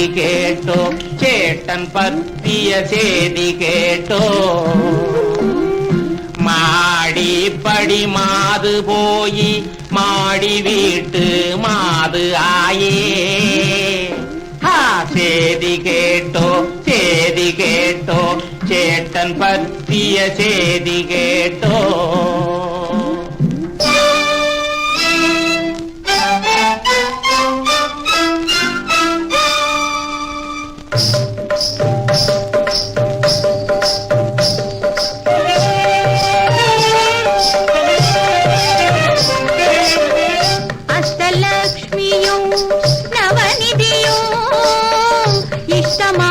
செய்தி கேட்டோ சேட்டன் பத்திய செய்தி கேட்டோ. மாடி படி மாது போய் மாடி வீட்டு மாது ஆயே. ஹா, சேதி கேட்டோ சேதி கேட்டோ சேட்டன் பத்திய சேதி கேட்டோ.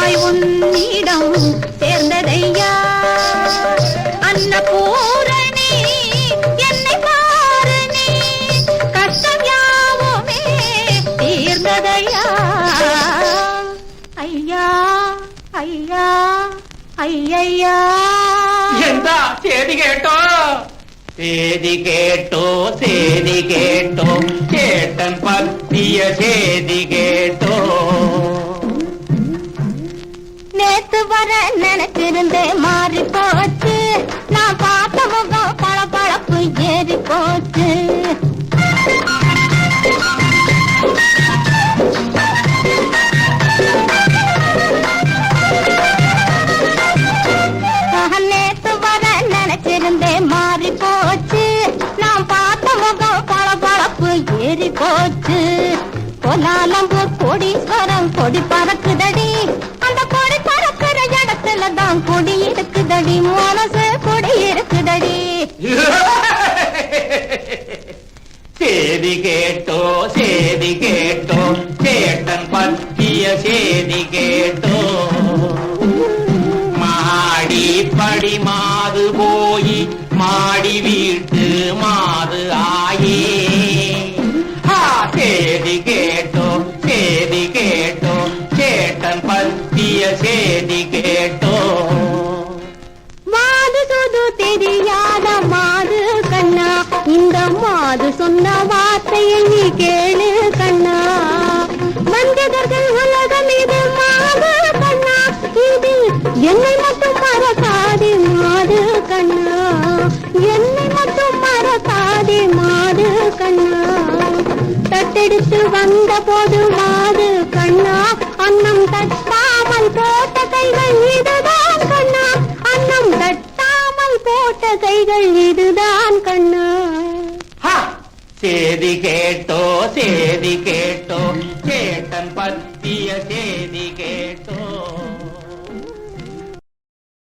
இஷ்டமாய் உன்னிடம் சேர்ந்ததையா அன்னபூரணி என்னை பாரு நீ கஷ்டம் யாவுமே தீர்ந்ததையா ஐயா ஐயா ஐயையா എന്താ ചേതി കേട്ടോ ചേതി കേട്ടോ ചേതി കേട്ടോ ചേട്ടൻ പത്തിയ ചേതി நேத்து வர நினைச்சிருந்தேன் மாறி போச்சு. நான் பார்த்த முகம் பல பழப்பு ஏறி போச்சு. நேற்று வர நினைச்சிருந்தே மாறி போச்சு. நான் பார்த்த முகம் பல பழப்பு ஏறி போச்சு. பொலாலம்பூர் கோடீஸ்வரம் கொடி பறக்குதடி. கொடி பறக்கிற மனசும் கொடி இருக்குதடி மனசு கொடி இருக்குதடி சேதி கேட்டோ சேதி கேட்டோ சேட்டன் பற்றிய சேதி கேட்டோ. மாடி படி மாது போயி மாடி வீட்டு மாது ஆயே. சேதி கேட்டோ சேதி கேட்டோ சேட்டன் பற்றிய சேதி கேட்டோ. தெரியாத மாது கண்ணா. இந்த மாது சொன்ன வார்த்தையை நீ கேளு கண்ணா. மனிதர்கள் உலகம் இது மாது கண்ணா. இது என்னை மட்டும் மறக்காதே மாது கண்ணா. என்னை மட்டும் மறக்காதே மாது கண்ணா. தட்டெடுத்து வந்த போது மாது கண்ணா. Sedi keto, sedi keto, ketan patiya sedi.